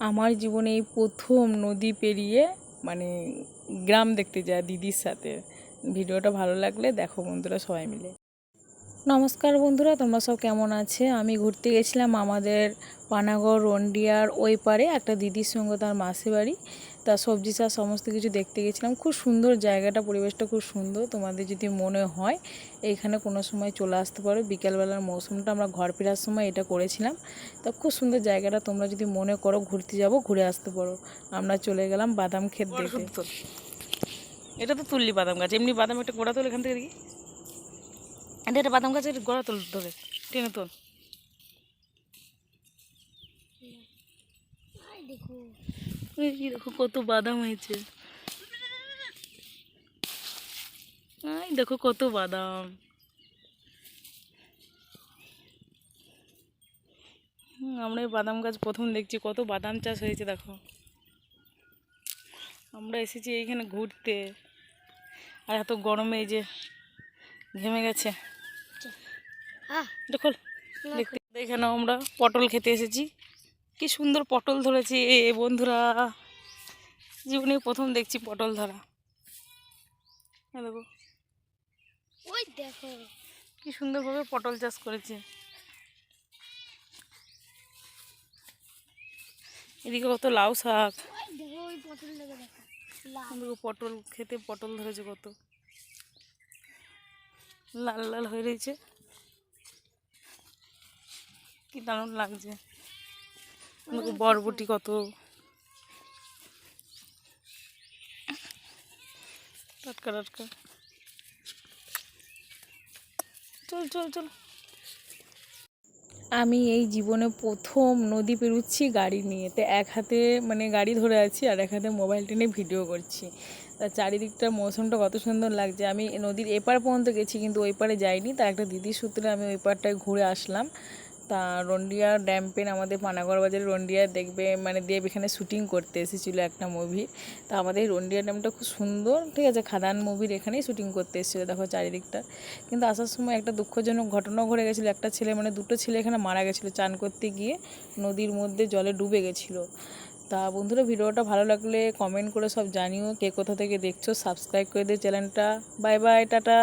আমার জীবনে এই প্রথম নদী পেরিয়ে মানে গ্রাম দেখতে যায় দিদির সাথে। ভিডিওটা ভালো লাগলে দেখো বন্ধুরা সবাই মিলে। নমস্কার বন্ধুরা, তোমরা সব কেমন আছে? আমি ঘুরতে গেছিলাম আমাদের পানাগড়, রন্ডিয়ার ওই পারে একটা দিদির সঙ্গে তার মাসি বাড়ি। তার সবজি চাষ সমস্ত কিছু দেখতে গেছিলাম। খুব সুন্দর জায়গাটা, পরিবেশটা খুব সুন্দর। তোমাদের যদি মনে হয় এইখানে কোনো সময় চলে আসতে পারো। বিকেলবেলার মৌসুমটা আমরা ঘর ফেরার সময় এটা করেছিলাম। তা খুব সুন্দর জায়গাটা, তোমরা যদি মনে করো ঘুরতে যাব, ঘুরে আসতে পারো। আমরা চলে গেলাম বাদাম ক্ষেত দেখতে। এটা তো তুললি বাদাম গাছ। এমনি বাদাম একটা গোড়া তোল এখান থেকে এটা বাদাম গাছের গোড়া তোল, ধরে, টেনে তোল। দেখো কত বাদাম হয়েছে। দেখো কত বাদাম। আমরা এই বাদাম গাছ প্রথম দেখছি, কত বাদাম চাষ হয়েছে, দেখো। আমরা এসেছি এইখানে ঘুরতে। আর এত গরমে এই যে ঘেমে গেছে। দেখো দেখতে এখানে আমরা পটল খেতে এসেছি। কি সুন্দর পটল ধরেছে এ বন্ধুরা। জীবনে প্রথম দেখছি পটল ধরা। দেখো ওই দেখো। কি সুন্দরভাবে পটল চাষ করেছে। এদিকে কত লাউ শাক। পটল খেতে পটল ধরেছে কত। লাল লাল হয়ে রয়েছে। কি দারুণ লাগছে। বরবটি কত। টাটকা টাটকা। চল চল চল। আমি এই জীবনে প্রথম নদী পেরুচ্ছি গাড়ি নিয়ে। তো এক হাতে মানে গাড়ি ধরে আছি আর এক হাতে মোবাইল টেনে ভিডিও করছি। তা চারিদিকটা মৌসুমটা কত সুন্দর লাগছে। আমি নদীর এপার পর্যন্ত গেছি কিন্তু ওই পারে যাইনি। তা একটা দিদির সূত্রে আমি ওই পারটায় ঘুরে আসলাম। তা রন্ডিয়া ড্যাম পেন আমাদের পানাগড় বাজারে রন্ডিয়া দেখবে মানে দেব এখানে শুটিং করতে এসেছিল একটা মুভি তা আমাদের রন্ডিয়া ড্যামটা খুব সুন্দর, ঠিক আছে? খাদান মুভির এখানেই শুটিং করতে এসেছিল, দেখো চারিদিকটা। কিন্তু আসার সময় একটা দুঃখজনক ঘটনা ঘটে গেছিল। একটা ছেলে মানে দুটো ছেলে এখানে মারা গেছিল চান করতে গিয়ে, নদীর মধ্যে জলে ডুবে গেছিল। তা বন্ধুরা, ভিডিওটা ভালো লাগলে কমেন্ট করে সব জানিও, কে কোথা থেকে দেখছ সাবস্ক্রাইব করে দিও চ্যানেলটা। Bye bye tata.